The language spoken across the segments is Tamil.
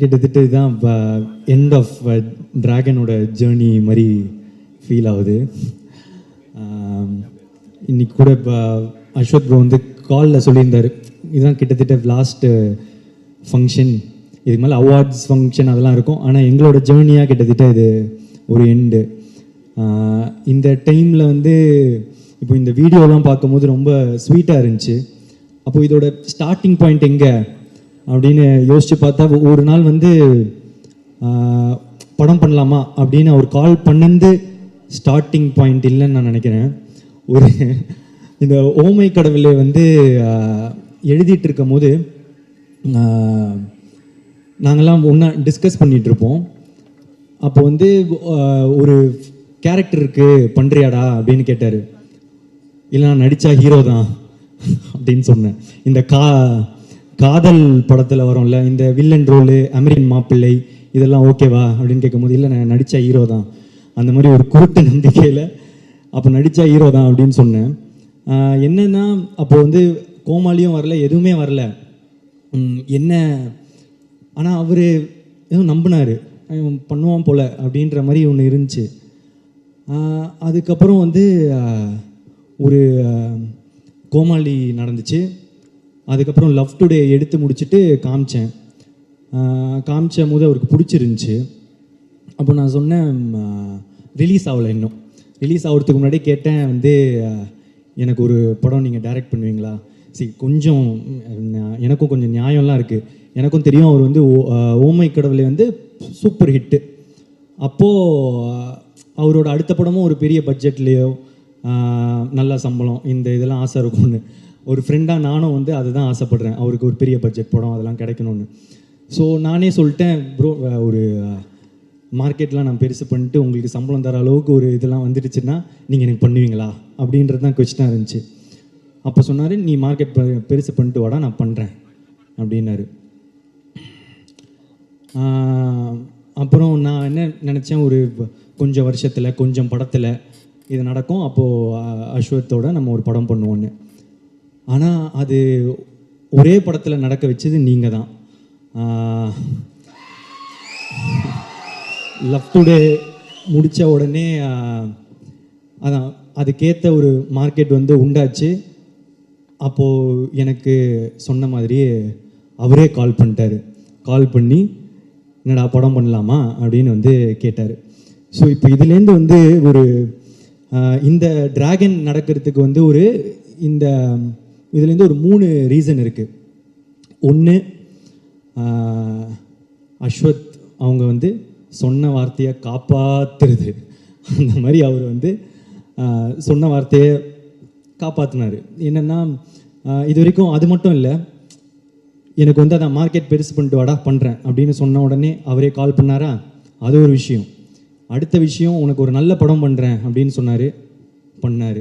கிட்டத்தட்ட இதுதான் எண்ட் ஆஃப் ட்ராகனோட ஜேர்னி மாதிரி ஃபீல் ஆகுது. இன்னைக்கு கூட இப்போ அஸ்வத் ப்ரோ வந்து காலில் சொல்லியிருந்தார். இதுதான் கிட்டத்தட்ட லாஸ்ட்டு ஃபங்க்ஷன் இதுக்கு மேலே அவார்ட்ஸ் ஃபங்க்ஷன் அதெல்லாம் இருக்கும். ஆனால் எங்களோட ஜேர்னியாக கிட்டத்தட்ட இது ஒரு எண்டு இந்த டைமில் வந்து இப்போ இந்த வீடியோலாம் பார்க்கும்போது ரொம்ப ஸ்வீட்டாக இருந்துச்சு. அப்போது இதோட ஸ்டார்டிங் பாயிண்ட் எங்கே? அப்படின்னு யோசித்து பார்த்தா ஒரு நாள் வந்து படம் பண்ணலாமா அப்படின்னு அவர் கால் பண்ணது ஸ்டார்டிங் பாயிண்ட் இல்லைன்னு நான் நினைக்கிறேன். ஒரு இந்த ஓமை கடவுளை வந்து எழுதிட்டு இருக்கும் போது நாங்கள்லாம் நாங்கெல்லாம் ஒன்றா டிஸ்கஸ் பண்ணிகிட்ருப்போம் அப்போ வந்து ஒரு கேரக்டர் இருக்குது பண்ணுறியாடா அப்படின்னு கேட்டார். இல்லை நான் நடித்தா ஹீரோ தான் அப்படின்னு சொன்னேன். இந்த கா காதல் படத்தில் வரும்ல இந்த வில்லன் ரோலு அமெரிக்கன் மாப்பிள்ளை இதெல்லாம் ஓகேவா அப்படின்னு கேட்கும்போது இல்லை நான் நடித்த ஹீரோ தான். அந்த மாதிரி ஒரு குருட்டு நம்பிக்கையில் அப்போ நடித்த ஹீரோ தான் அப்படின்னு சொன்னேன். என்னென்னா அப்போது அப்போ வந்து கோமாளியும் வரல எதுவுமே வரல. என்ன ஆனால் அவர் எதுவும் நம்பினார். பண்ணுவான் போல அப்படின்ற மாதிரி ஒன்று இருந்துச்சு. அதுக்கப்புறம் வந்து ஒரு கோமாளி நடந்துச்சு. அதுக்கப்புறம் லவ் டுடே எடுத்து முடிச்சுட்டு காமிச்சேன். காமிச்ச போது அவருக்கு பிடிச்சிருந்துச்சு. அப்போ நான் சொன்னேன் ரிலீஸ் ஆகலை இன்னும். ரிலீஸ் ஆகிறதுக்கு முன்னாடி கேட்டேன் வந்து எனக்கு ஒரு படம் நீங்கள் டைரக்ட் பண்ணுவீங்களா? சரி கொஞ்சம் எனக்கும் கொஞ்சம் நியாயம்லாம் இருக்குது எனக்கும் தெரியும் அவர் வந்து ஓமை கடவுளை வந்து சூப்பர் ஹிட்டு அப்போது அவரோட அடுத்த படமும் ஒரு பெரிய பட்ஜெட்லேயோ நல்ல சம்பளம் இந்த இதெல்லாம் ஆசை இருக்கும்னு. ஒரு ஃப்ரெண்டாக நானும் வந்து அதுதான் ஆசைப்படுறேன். அவருக்கு ஒரு பெரிய பட்ஜெட் படம் அதெல்லாம் கிடைக்கணும்னு. ஸோ நானே சொல்லிட்டேன் ப்ரோ ஒரு மார்க்கெட்லாம் நான் பெருசு பண்ணிட்டு உங்களுக்கு சம்பளம் தர அளவுக்கு ஒரு இதெல்லாம் வந்துடுச்சுன்னா நீங்கள் எனக்கு பண்ணுவீங்களா? அப்படின்றது தான் கொஸ்டினாக இருந்துச்சு. அப்போ சொன்னார் நீ மார்க்கெட் பெருசு பண்ணிட்டு வாடா நான் பண்ணுறேன் அப்படின்னாரு. அப்புறம் நான் என்ன நினச்சேன் ஒரு கொஞ்சம் வருஷத்தில் கொஞ்சம் படத்தில் இது நடக்கும். அப்போது அஸ்வத்தோடு நம்ம ஒரு படம் பண்ணுவோன்னு ஆனால் அது ஒரே படத்தில் நடக்க வச்சது நீங்கள் தான் லவ் டுடே முடித்த உடனே அதான் அதுக்கேற்ற ஒரு மார்க்கெட் வந்து உண்டாச்சு. அப்போது எனக்கு சொன்ன மாதிரியே அவரே கால் பண்ணிட்டார். கால் பண்ணி என்னடா படம் பண்ணலாமா? அப்படின்னு வந்து கேட்டார். ஸோ இப்போ இதுலேருந்து வந்து ஒரு இந்த டிராகன் நடக்கிறதுக்கு வந்து ஒரு இந்த இதுலேருந்து ஒரு மூணு ரீசன் இருக்குது ஒன்று அஸ்வத் அவங்க வந்து சொன்ன வார்த்தையை காப்பாத்துறது. அந்த மாதிரி அவர் வந்து சொன்ன வார்த்தையை காப்பாற்றினார் என்னென்னா இது வரைக்கும் அது மட்டும் இல்லை எனக்கு வந்து அதை மார்க்கெட் பெருசு பண்ணிட்டு வாடா பண்ணுறேன் அப்படின்னு சொன்ன உடனே அவரே கால் பண்ணாரா? அது ஒரு விஷயம். அடுத்த விஷயம் உனக்கு ஒரு நல்ல படம் பண்ணுறேன் அப்படின்னு சொன்னார் பண்ணார்.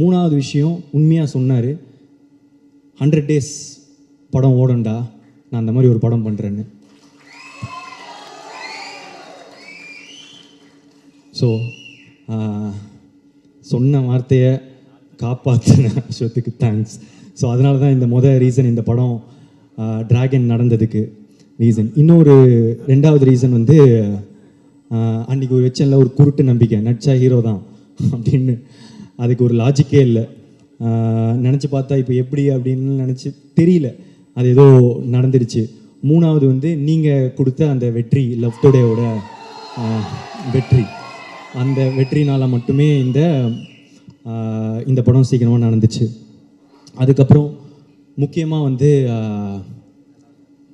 மூணாவது விஷயம் உண்மையாக சொன்னார். ஹண்ட்ரட் டேஸ் படம் ஓடும்டா. நான் அந்த மாதிரி ஒரு படம் பண்ணுறேன்னு ஸோ சொன்ன வார்த்தையை காப்பாற்றின அஸ்வத்துக்கு தேங்க்ஸ் ஸோ அதனால தான் இந்த மொதல் ரீசன் இந்த படம் டிராகன் நடந்ததுக்கு ரீசன் இன்னொரு ரெண்டாவது ரீசன் வந்து அன்றைக்கி ஒரு வச்சனில் ஒரு குருட்டு நம்பிக்கை. நடிச்சா ஹீரோ தான். அப்படின்னு அதுக்கு ஒரு லாஜிக்கே இல்லை. நினச்சி பார்த்தா இப்போ எப்படி அப்படின்னு நினச்சி தெரியல. அது ஏதோ நடந்துடுச்சு. மூணாவது வந்து நீங்கள் கொடுத்த அந்த வெற்றி லவ் டுடேவோட வெற்றி. அந்த வெற்றினால மட்டுமே இந்த இந்த படம் சீக்கிரமாக நடந்துச்சு. அதுக்கப்புறம் முக்கியமாக வந்து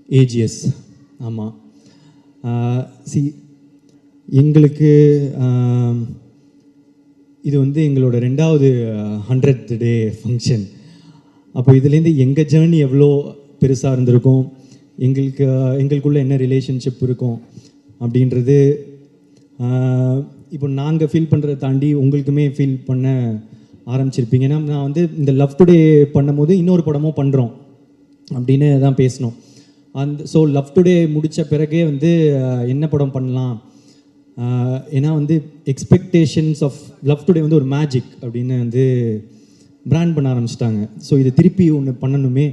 ஏஜிஎஸ் ஆமாம் சி எங்களுக்கு இது வந்து எங்களோட ரெண்டாவது ஹண்ட்ரட் டே ஃபங்க்ஷன் அப்போ இதுலேருந்து எங்கள் ஜேர்னி எவ்வளோ பெருசாக இருந்திருக்கும் எங்களுக்கு எங்களுக்குள்ள என்ன ரிலேஷன்ஷிப் இருக்கும் அப்படின்றது இப்போ நாங்கள் ஃபீல் பண்ணுறதை தாண்டி உங்களுக்குமே ஃபீல் பண்ண ஆரம்பிச்சிருப்பீங்க. ஏன்னா நான் வந்து இந்த லவ் டுடே பண்ணும்போது இன்னொரு படமும் பண்ணுறோம் அப்படின்னு தான் பேசினோம் அந்த ஸோ லவ் டுடே முடித்த பிறகே வந்து என்ன படம் பண்ணலாம் ஏன்னா வந்து எக்ஸ்பெக்டேஷன்ஸ் ஆஃப் லவ் டுடே வந்து ஒரு மேஜிக் அப்படின்னு வந்து பிராண்ட் பண்ண ஆரம்பிச்சிட்டாங்க. ஸோ இது திருப்பி ஒன்று பண்ணணுமே.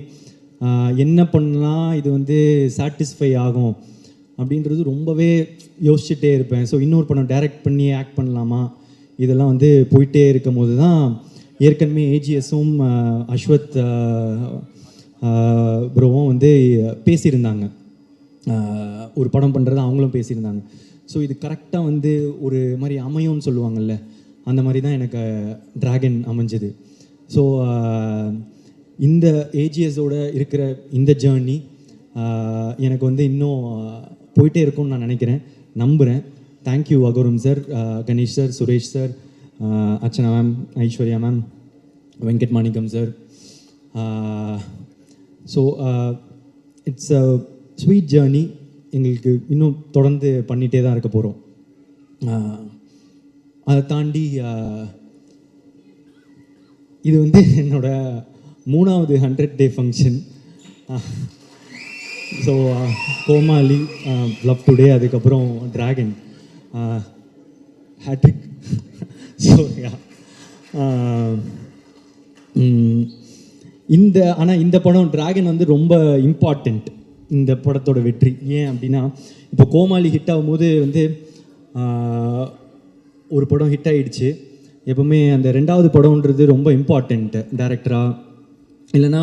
என்ன பண்ணலாம் இது வந்து சாட்டிஸ்ஃபை ஆகும் அப்படின்றது ரொம்பவே யோசிச்சுட்டே இருப்பேன். ஸோ இன்னொரு படம் டைரக்ட் பண்ணி ஆக்ட் பண்ணலாமா? இதெல்லாம் வந்து போயிட்டே இருக்கும் போது தான் ஏற்கனவே ஏஜிஎஸும் அஸ்வத் ப்ரோவும் வந்து பேசியிருந்தாங்க. ஒரு படம் பண்ணுறது அவங்களும் பேசியிருந்தாங்க. ஸோ இது கரெக்டாக வந்து ஒரு மாதிரி அமையும்னு சொல்லுவாங்கல்ல. அந்த மாதிரி தான் எனக்கு டிராகன் அமைஞ்சது. ஸோ இந்த ஏஜிஎஸோட இருக்கிற இந்த ஜேர்னி எனக்கு வந்து இன்னும் போயிட்டே இருக்கும்னு நான் நினைக்கிறேன். நம்புகிறேன் thank you Agoram sir Ganesh sir Suresh sir Archana ma'am Aishwarya ma'am Venkat Manickam sir so it's a sweet journey எங்களுக்கு இன்னும் தொடர்ந்து பண்ணிகிட்டே தான் இருக்க போகிறோம் அதை தாண்டி இது வந்து என்னோட மூணாவது hundred day function so Comali Love Today அதுக்கப்புறம் டிராகன் ஹேட்ரிக் ஸோ இந்த ஆனால் இந்த படம் டிராகன் வந்து ரொம்ப இம்பார்ட்டண்ட் இந்த படத்தோட வெற்றி. ஏன் அப்படின்னா இப்போ கோமாளி ஹிட் ஆகும்போது வந்து ஒரு படம் ஹிட் ஆகிடுச்சு எப்பவுமே அந்த ரெண்டாவது படம்ன்றது ரொம்ப இம்பார்ட்டண்ட்டு டேரக்டராக இல்லைன்னா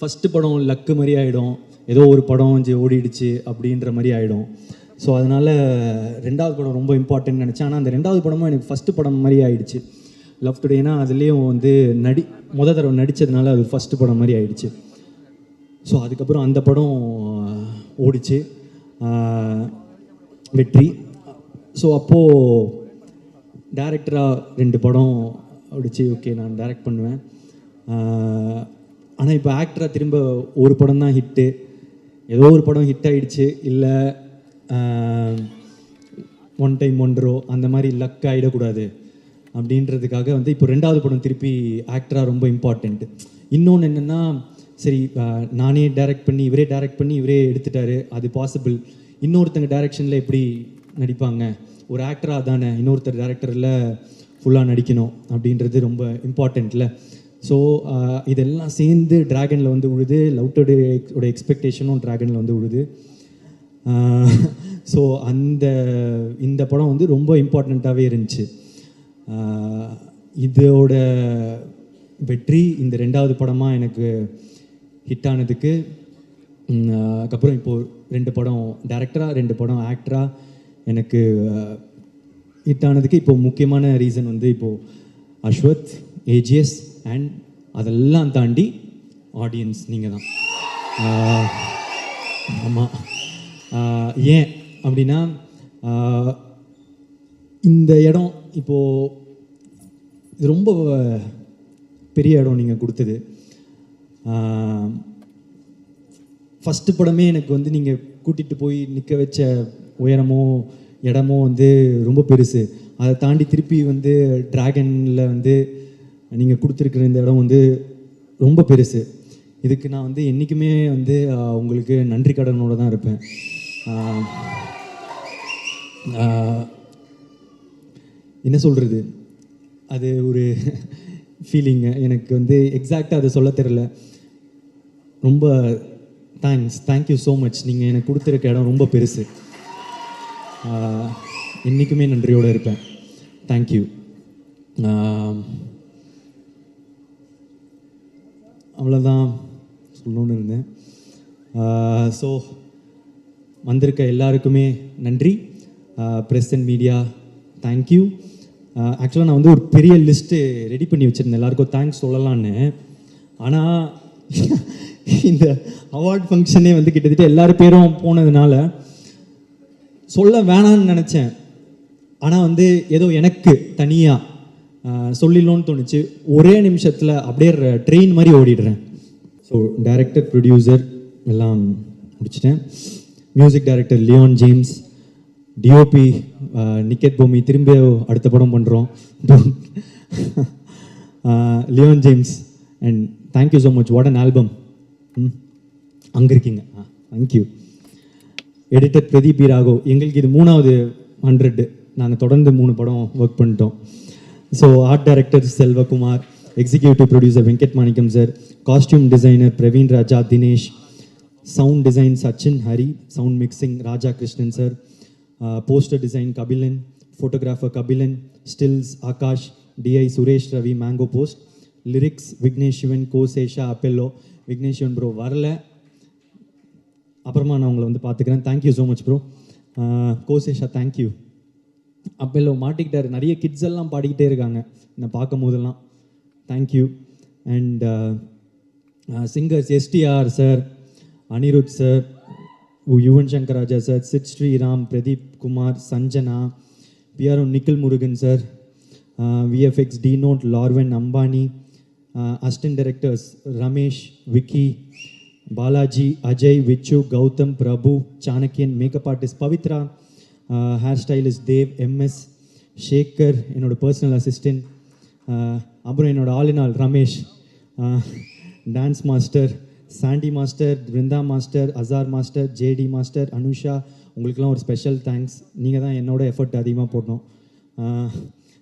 ஃபஸ்ட்டு படம் லக்கு மாதிரி ஆகிடும் ஏதோ ஒரு படம் வந்து ஓடிடுச்சு அப்படின்ற மாதிரி ஆகிடும் ஸோ அதனால் ரெண்டாவது படம் ரொம்ப இம்பார்ட்டன்ட் நினச்சேன். ஆனால் அந்த ரெண்டாவது படமும் எனக்கு ஃபஸ்ட்டு படம் மாதிரி ஆகிடுச்சு லவ் டுடேனா அதுலேயும் வந்து நடி முத தடவை நடித்ததுனால அது ஃபஸ்ட்டு படம் மாதிரி ஆகிடுச்சு ஸோ அதுக்கப்புறம் அந்த படம் ஓடிச்சு வெற்றி. ஸோ அப்போது டேரக்டராக ரெண்டு படம் ஓடிச்சு ஓகே நான் டைரக்ட் பண்ணுவேன். ஆனால் இப்போ ஆக்டராக திரும்ப ஒரு படம் தான் ஹிட்டு ஏதோ ஒரு படம் ஹிட் ஆகிடுச்சு இல்லை ஒன் டைம் ஒன்றோ அந்த மாதிரி லக் ஆகிடக்கூடாது அப்படின்றதுக்காக வந்து இப்போ ரெண்டாவது படம் திருப்பி ஆக்டராக ரொம்ப இம்பார்ட்டண்ட்டு இன்னொன்று என்னென்னா சரி நானே டைரக்ட் பண்ணி இவரே டைரக்ட் பண்ணி இவரே எடுத்துட்டாரு. அது பாசிபிள் இன்னொருத்தங்க டைரக்ஷனில் எப்படி நடிப்பாங்க? ஒரு ஆக்டராக தானே இன்னொருத்தர் டேரக்டரில் ஃபுல்லாக நடிக்கணும் அப்படின்றது ரொம்ப இம்பார்ட்டண்ட்டில் ஸோ இதெல்லாம் சேர்ந்து டிராகனில் வந்து உழுது லவ்டோட உடைய எக்ஸ்பெக்டேஷனும் டிராகனில் வந்து உழுது. ஸோ அந்த இந்த படம் வந்து ரொம்ப இம்பார்ட்டண்ட்டாகவே இருந்துச்சு. இதோட வெற்றி இந்த ரெண்டாவது படமாக எனக்கு ஹிட் ஆனதுக்கு அதுக்கப்புறம் இப்போது ரெண்டு படம் டேரக்டராக ரெண்டு படம் ஆக்டராக எனக்கு ஹிட் ஆனதுக்கு இப்போது முக்கியமான ரீசன் வந்து இப்போது அஸ்வத் ஏஜிஎஸ் அண்ட் அதெல்லாம் தாண்டி ஆடியன்ஸ் நீங்கள் தான் ஆமாம் ஏன் அப்படின்னா இந்த இடம் இப்போது இது ரொம்ப பெரிய இடம் நீங்கள் கொடுத்தது. ஃபஸ்ட்டு படமே எனக்கு வந்து நீங்கள் கூட்டிகிட்டு போய் நிற்க வச்ச உயரமோ இடமோ வந்து ரொம்ப பெருசு. அதை தாண்டி திருப்பி வந்து டிராகனில் வந்து நீங்கள் கொடுத்துருக்குற இந்த இடம் வந்து ரொம்ப பெருசு. இதுக்கு நான் வந்து என்றைக்குமே வந்து உங்களுக்கு நன்றி கடனோட தான் இருப்பேன். என்ன சொல்கிறது அது ஒரு ஃபீலிங்கு எனக்கு வந்து எக்ஸாக்டாக அதை சொல்ல தெரில ரொம்ப தேங்க்ஸ் தேங்க்யூ ஸோ மச் நீங்கள் எனக்கு கொடுத்துருக்க இடம் ரொம்ப பெருசு. இன்றைக்குமே என்றைக்குமே நன்றியோடு இருப்பேன். தேங்க்யூ அவ்வளோதான் சொல்லணும்னு இருந்தேன். ஸோ வந்திருக்க எல்லாருக்குமே நன்றி. ப்ரெஸ் அண்ட் மீடியா தேங்க்யூ ஆக்சுவலாக நான் வந்து ஒரு பெரிய லிஸ்ட்டு ரெடி பண்ணி வச்சுருந்தேன். எல்லாருக்கும் தேங்க்ஸ் சொல்லலான்னு ஆனால் இந்த அவார்ட் ஃபங்க்ஷனே வந்து கிட்டத்தட்ட எல்லார் பேரும் போனதுனால சொல்ல வேணான்னு நினச்சேன். ஆனால் வந்து ஏதோ எனக்கு தனியாக சொல்லிடலோன்னு தோணுச்சு. ஒரே நிமிஷத்தில் அப்படியே ட்ரெயின் மாதிரி ஓடிடுறேன். ஸோ டைரக்டர் ப்ரொடியூசர் எல்லாம் முடிச்சிட்டேன். Music director Leon James DOP Niket Bommi திரும்ப அடுத்த படம் பண்ணுறோம் Leon James and thank you so much what an album hmm. அங்கே இருக்கீங்க. ஆ thank you editor Pradeep P எங்களுக்கு இது மூணாவது ஹண்ட்ரட் நாங்கள் தொடர்ந்து மூணு படம் ஒர்க் பண்ணிட்டோம். So art director Selvakumar executive producer Venkat Manickam sir costume designer Praveen Raja Dinesh sound design Sachin Hari sound mixing Raja Krishnan sir poster design Kabilan photographer Kabilan stills Akash DI Suresh Ravi Mango Post lyrics Vignesh Shivan Kosesha அப்பெல்லோ Vignesh Shivan bro வரல அப்புறமா நான் உங்களை வந்து பார்த்துக்கிறேன் thank you so much bro Kosesha thank you அப்பெல்லோ மாட்டிக்கிட்டாரு நிறைய கிட்ஸ் எல்லாம் பாடிக்கிட்டே இருக்காங்க என்னை பார்க்கும் போதெல்லாம் thank you and singers STR sir Anirudh sir Yuvan Shankar Raja sir Sid Sriram Pradeep Kumar Sanjana PRO Nikhil Murugan sir VFX D note லார்வன் Ambani assistant directors Ramesh Vicky Balaji Ajay Vichu Gautham Prabhu Chanakyan makeup artist Pavithra hair stylist Dev MS Shekar என்னோட பர்சனல் அசிஸ்டன்ட் அப்புறம் என்னோட all in all Ramesh dance master Sandy master Brindha master Azhar master JD master Anusha உங்களுக்கெல்லாம் ஒரு ஸ்பெஷல் தேங்க்ஸ் நீங்கள் தான் என்னோட எஃபர்ட் அதிகமாக போடணும்.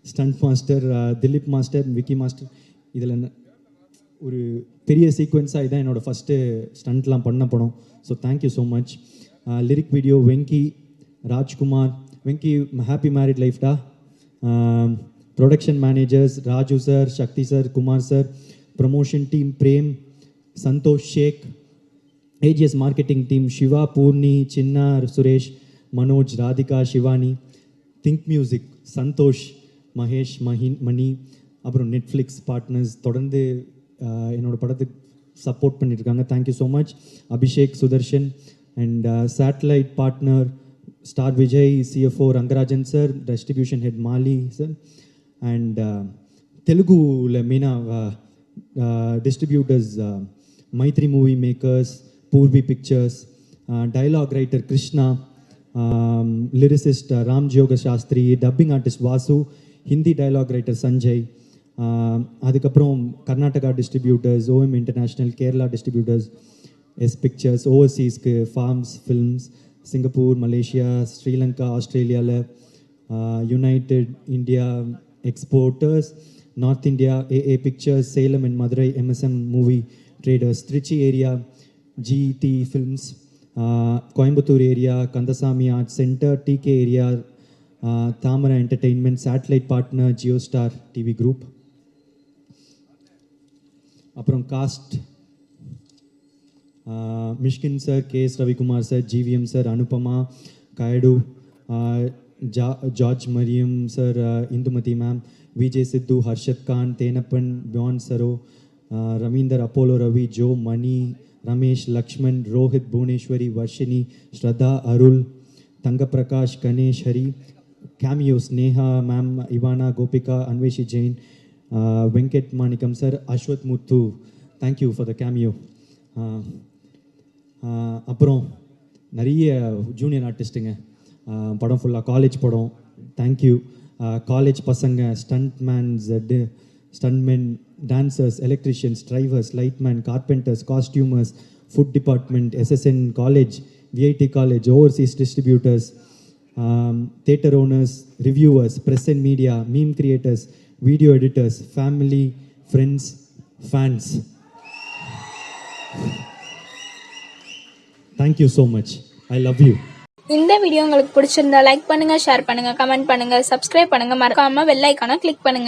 Stunt master Dhilip master Vicky master இதில் ஒரு பெரிய சீக்வன்ஸாக இதுதான் என்னோடய ஃபஸ்ட்டு ஸ்டண்ட்லாம் பண்ண படம் so thank you so much lyric video Venky Rajkumar Venky happy married லைஃப்டா production managers Raju sir Sakthi sir Kumar sir promotion team Prem Santhosh Sheikh AGS marketing team Siva Poorni Chinna Suresh Manoj Radhika Shivani Think Music Santhosh Mahesh Mahin Mani அப்புறம் நெட்ஃப்ளிக்ஸ் பார்ட்னர்ஸ் தொடர்ந்து ஆஹ், என்னோட படத்துக்கு சப்போர்ட் பண்ணியிருக்காங்க thank you so much Abishek Sudharshan and satellite partner Star Vijay CFO Rangarajan sir distribution head Mali sir and தெலுங்குல மெயினாக distributors Mythri movie makers Poorvi pictures dialogue writer Krishna lyricist Ram Joga Shastri dubbing artist Vasu Hindi dialogue writer Sanjay ah அதுக்கப்புறம் Karnataka distributors OM international Kerala distributors S pictures ஓவர்சீஸ்க்கு farms films Singapore Malaysia Sri Lanka ஆஸ்திரேலியாவில் united India exporters north India AA pictures Salem and Madurai MSM movie traders Trichy area GT films Coimbatore area Kandasamy art centre TK area Thamarai entertainment satellite partner Jio star TV group அப்புறம் cast Mysskin sir K S Ravikumar sir GVM sir Anupama Kayadu Jha George Mariam sir Indumathi ma'am Vijay Siddhu Harshath Khan Thenappan பியான் Saro Ravinder Apollo Ravi Jo money Ramesh Lakshman Rohit Bhuvaneswari Varshini Shraddha Arul Thangaprakash Ganesh Hari cameos Neha ma'am Ivana Gopika Anveshi Jain Venkat Manickam sir Ashwath Muthu. Thank you for the cameo அப்புறம் நிறைய ஜூனியர் ஆர்டிஸ்ட்டுங்க படம் ஃபுல்லாக காலேஜ் படம். தேங்க்யூ காலேஜ் பசங்க stunt men's stuntmen dancers electricians drivers lightman carpenters costumers food department SSN college VIT college overseas distributors theatre owners reviewers press and media meme creators video editors family friends fans thank you so much I love you இந்த வீடியோ உங்களுக்கு பிடிச்சிருந்தா லைக் பண்ணுங்க ஷேர் பண்ணுங்க கமெண்ட் பண்ணுங்க சப்ஸ்கிரைப் பண்ணுங்க. மறக்காம வெள்ளைக்கான கிளிக் பண்ணுங்க.